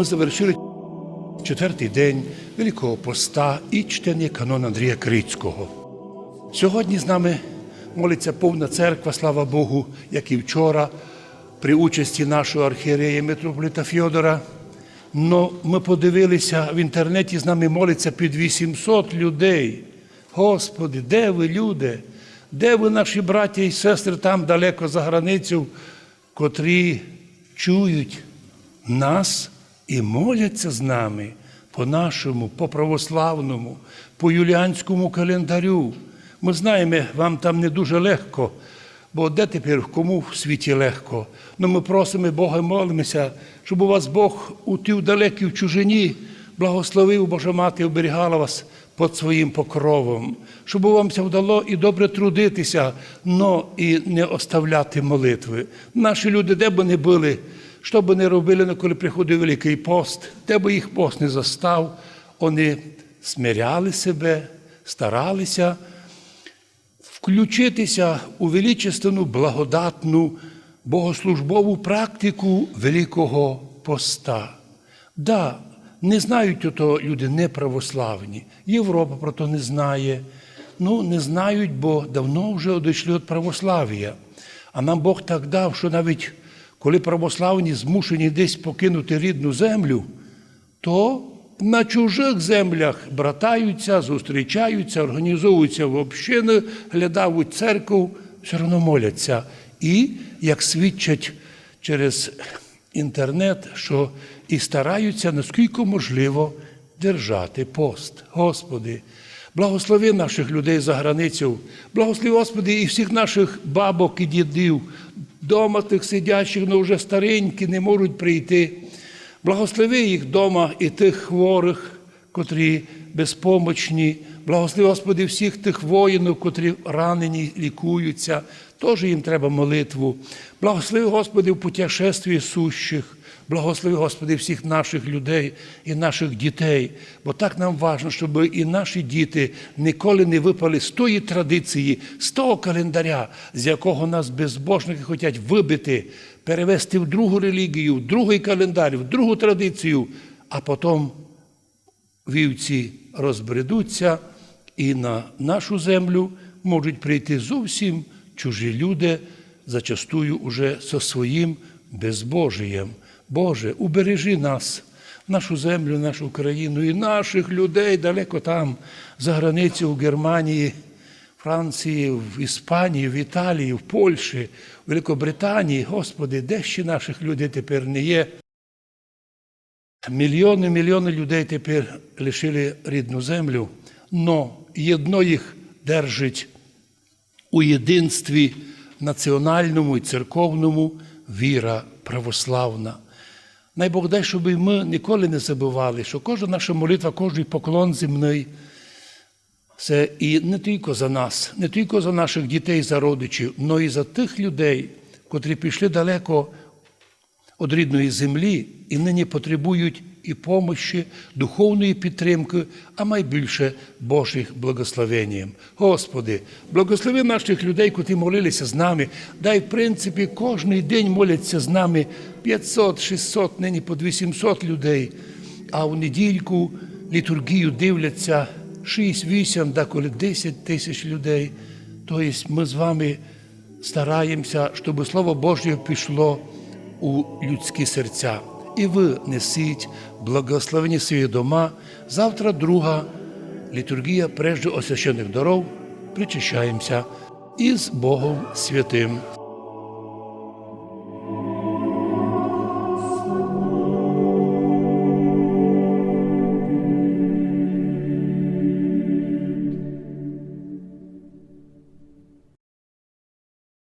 ми завершили четвертий день Великого Поста і чтення канон Андрія Крицького. Сьогодні з нами молиться повна церква, слава Богу, як і вчора, при участі нашого архієрея митрополита Фьодора. Но ми подивилися в інтернеті, з нами молиться під 800 людей. Господи, де ви, люди? Де ви, наші браття і сестри, там далеко за границю, котрі чують нас і моляться з нами по нашому, по православному, по юліанському календарю. Ми знаємо, вам там не дуже легко, бо де тепер кому в світі легко? Ну ми просимо Бога молимося, щоб у вас Бог у тій далекій в чужині благословив Божа Мати, оберігала вас під своїм покровом, щоб вам це вдало і добре трудитися, но і не оставляти молитви. Наші люди, де б вони були, що б вони робили, ну, коли приходив Великий пост, де б їх пост не застав, вони смиряли себе, старалися включитися у величественну, благодатну богослужбову практику Великого поста. Да, не знають ото люди неправославні. Європа про то не знає. Ну, не знають, бо давно вже одійшли від православ'я. А нам Бог так дав, що навіть коли православні змушені десь покинути рідну землю, то на чужих землях братаються, зустрічаються, організовуються в общини, глядають церкву, все одно моляться. І, як свідчать через інтернет, що і стараються наскільки можливо держати пост. Господи, благослови наших людей за границю, благослови, Господи, і всіх наших бабок і дідів, дома тих сидячих, але вже старенькі, не можуть прийти. Благослови їх вдома і тих хворих, котрі безпомочні. Благослови, Господи, всіх тих воїнів, котрі ранені, лікуються. Теж їм треба молитву. Благослови, Господи, в путешестві сущих. Благослови, Господи, всіх наших людей і наших дітей. Бо так нам важливо, щоб і наші діти ніколи не випали з тої традиції, з того календаря, з якого нас безбожники хочуть вибити, перевести в другу релігію, в другий календар, в другу традицію, а потім вівці розбредуться, і на нашу землю можуть прийти зовсім чужі люди, зачастую уже зі своїм безбожієм. Боже, убережи нас, нашу землю, нашу країну і наших людей далеко там, за границею в Германії, Франції, в Іспанії, в Італії, в Польщі, в Великобританії. Господи, де ще наших людей тепер не є? Мільйони, мільйони людей тепер лишили рідну землю, но єдно їх держить у єдинстві національному і церковному віра православна. Най Бог дай, щоб ми ніколи не забували, що кожна наша молитва, кожен поклон земний це і не тільки за нас, не тільки за наших дітей, за родичів, але і за тих людей, котрі пішли далеко від рідної землі і нині потребують і помощі, духовної підтримки, а найбільше Божих благословенням. Господи, благослови наших людей, котрі молилися з нами. Дай, в принципі, кожен день моляться з нами 500, 600, нині по 800 людей, а в недільку літургію дивляться 6-8, деколи 10 тисяч людей. Тобто ми з вами стараємося, щоб Слово Боже пішло у людські серця. І ви несіть благословені свої дома. Завтра друга літургія прежде освящених даров. Причащаємося із Богом святим.